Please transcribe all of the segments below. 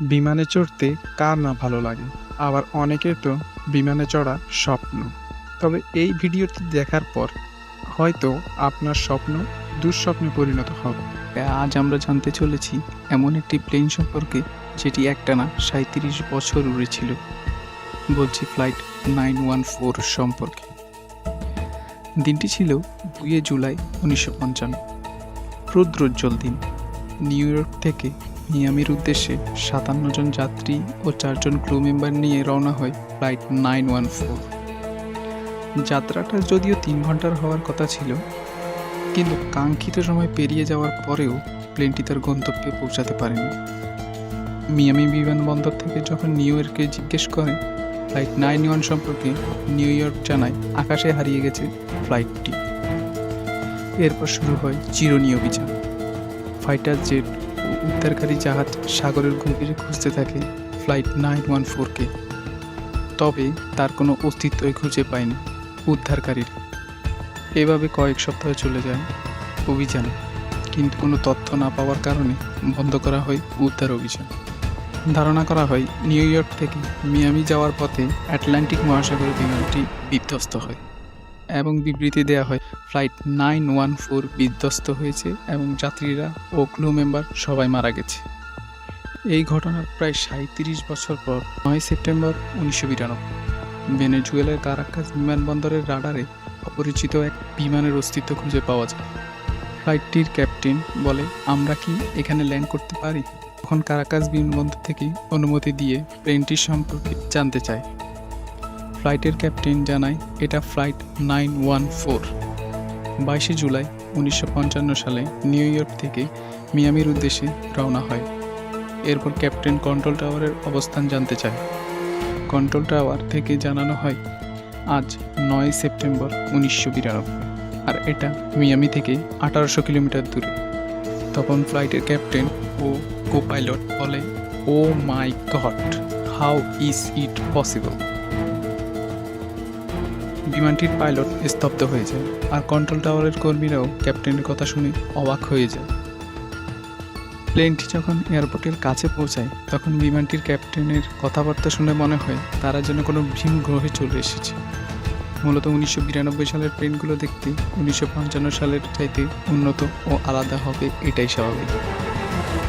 বিমানে চড়তে কার না ভালো লাগে? আবার অনেকের তো বিমানে চড়া স্বপ্ন। তবে এই ভিডিওটি দেখার পর হয়তো আপনার স্বপ্ন দুঃস্বপ্নে পরিণত হবে। আজ আমরা জানতে চলেছি এমন একটি প্লেন সম্পর্কে যেটি একটানা সাঁত্রিশ বছর উড়েছিল বলছি ফ্লাইট নাইন ওয়ান ফোর সম্পর্কে। দিনটি ছিল দুয়ে জুলাই উনিশশো পঞ্চান্ন। রৌদ্রোজ্জ্বল দিন। নিউ ইয়র্ক থেকে মিয়ামির উদ্দেশ্যে সাতান্ন জন যাত্রী ও চারজন ক্রু মেম্বার নিয়ে রওনা হয় ফ্লাইট নাইন ওয়ান ফোর যাত্রাটা যদিও তিন ঘণ্টার হওয়ার কথা ছিল, কিন্তু কাঙ্ক্ষিত সময় পেরিয়ে যাওয়ার পরেও প্লেনটি তার গন্তব্যে পৌঁছাতে পারেনি। মিয়ামি বিমানবন্দর থেকে যখন নিউ ইয়র্কে জিজ্ঞেস করে ফ্লাইট নাইন ওয়ান সম্পর্কে নিউ ইয়র্ক জানায়, আকাশে হারিয়ে গেছে ফ্লাইটটি এরপর শুরু হয় চিরনি অভিযান ফাইটার জেট উদ্ধারকারী জাহাজ সাগরের গভীরে খুঁজতে থাকে ফ্লাইট নাইন ওয়ান ফোরকে। তবে তার কোনো অস্তিত্বই খুঁজে পায়নি উদ্ধারকারীর। এভাবে কয়েক সপ্তাহ চলে যায় অভিযান, কিন্তু কোনো তথ্য না পাওয়ার কারণে বন্ধ করা হয় উদ্ধার অভিযান। ধারণা করা হয় নিউ ইয়র্ক থেকে মিয়ামি যাওয়ার পথে আটলান্টিক মহাসাগরের বিমানটি বিধ্বস্ত হয়। এবং বিবৃতি দেওয়া হয়। ফ্লাইট নাইন ওয়ান ফোর বিধ্বস্ত হয়েছে এবং যাত্রীরা ও ক্লু মেম্বার সবাই মারা গেছে। এই ঘটনার প্রায় সাঁত্রিশ বছর পর নয় সেপ্টেম্বর উনিশশো বিরানব্বই, ভেনেজুয়েলার কারাকাস বিমানবন্দরের রাডারে অপরিচিত এক বিমানের অস্তিত্ব খুঁজে পাওয়া যায়। ফ্লাইটটির ক্যাপ্টেন বলে, আমরা কি এখানে ল্যান্ড করতে পারি? তখন কারাকাস বিমানবন্দর থেকে অনুমতি দিয়ে প্লেনটির সম্পর্কে জানতে চায়। ফ্লাইটের ক্যাপ্টেন জানায়, এটা ফ্লাইট নাইন ওয়ান ফোর। বাইশে জুলাই উনিশশো পঞ্চান্ন সালে নিউ ইয়র্ক থেকে মিয়ামির উদ্দেশ্যে রওনা হয়। এরপর ক্যাপ্টেন কন্ট্রোল টাওয়ারের অবস্থান জানতে চায়। কন্ট্রোল টাওয়ার থেকে জানানো হয়, আজ নয় সেপ্টেম্বর উনিশশো বিরানব্বই, আর এটা মিয়ামি থেকে আঠারোশো কিলোমিটার দূরে। তখন ফ্লাইটের ক্যাপ্টেন ও কো পাইলট বলে ও my God how is it possible বিমানটির পাইলট স্তব্ধ হয়ে যায় আর কন্ট্রোল টাওয়ারের কর্মীরাও ক্যাপ্টেনের কথা শুনে অবাক হয়ে যায়। প্লেনটি যখন এয়ারপোর্টের কাছে পৌঁছায়, তখন বিমানটির ক্যাপ্টেনের কথাবার্তা শুনে মনে হয় তারা যেন কোনো ভীম গ্রহে চলে এসেছে। মূলত উনিশশো বিরানব্বই সালের প্লেনগুলো দেখতে উনিশশো পঞ্চান্ন সালের চাইতে উন্নত ও আলাদা হবে এটাই স্বাভাবিক।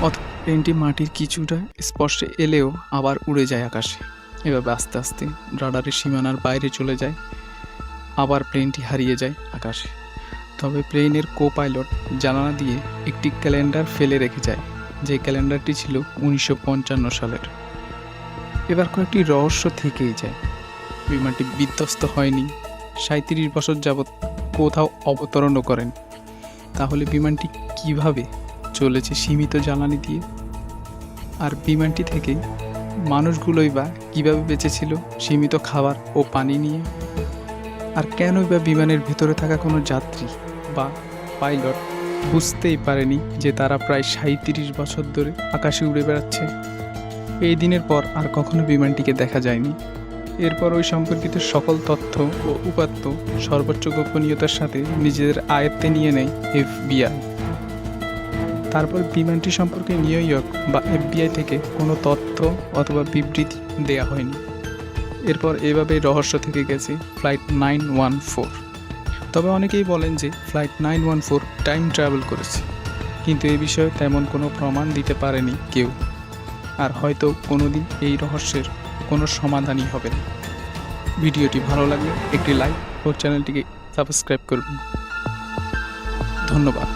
অথবা প্লেনটি মাটির কিছুটা স্পর্শে এলেও আবার উড়ে যায় আকাশে। এভাবে আস্তে আস্তে রাডারের সীমানার বাইরে চলে যায় আবার প্লেনটি হারিয়ে যায় আকাশে। তবে প্লেনের কো পাইলট জানালা দিয়ে একটি ক্যালেন্ডার ফেলে রেখে যায়, যে ক্যালেন্ডারটি ছিল উনিশশো পঞ্চান্ন সালের। এবার কয়েকটি রহস্য থেকেই যায়। বিমানটি বিধ্বস্ত হয়নি সাঁত্রিশ বছর যাবৎ কোথাও অবতরণও করেন। তাহলে বিমানটি কীভাবে চলেছে সীমিত জ্বালানি দিয়ে? আর বিমানটি থেকে মানুষগুলোই বা কীভাবে বেঁচেছিল সীমিত খাবার ও পানি নিয়ে? আর কেনই বা বিমানের ভেতরে থাকা কোনো যাত্রী বা পাইলট বুঝতেই পারেনি যে তারা প্রায় সাঁত্রিশ বছর ধরে আকাশে উড়ে বেড়াচ্ছে। এই দিনের পর আর কখনো বিমানটিকে দেখা যায়নি। এরপর ওই সম্পর্কিত সকল তথ্য ও উপাত্ত সর্বোচ্চ গোপনীয়তার সাথে নিজেদের আয়ত্তে নিয়ে নেয় এফবিআই। তারপর বিমানটি সম্পর্কে নিউ ইয়র্ক বা এফবিআই থেকে কোনো তথ্য অথবা বিবৃতি দেয়া হয়নি। এরপর এভাবে রহস্য থেকে গেছে ফ্লাইট নাইন ওয়ান ফোর তবে অনেকেই বলেন যে flight nine one four time travel করেছে, কিন্তু এ বিষয়ে তেমন কোনো প্রমাণ দিতে পারেনি কেউ। আর হয়তো কোনোদিন এই রহস্যের কোনো সমাধানই হবে না। ভিডিওটি ভালো লাগলে একটি লাইক ও চ্যানেলটিকে সাবস্ক্রাইব করুন ধন্যবাদ।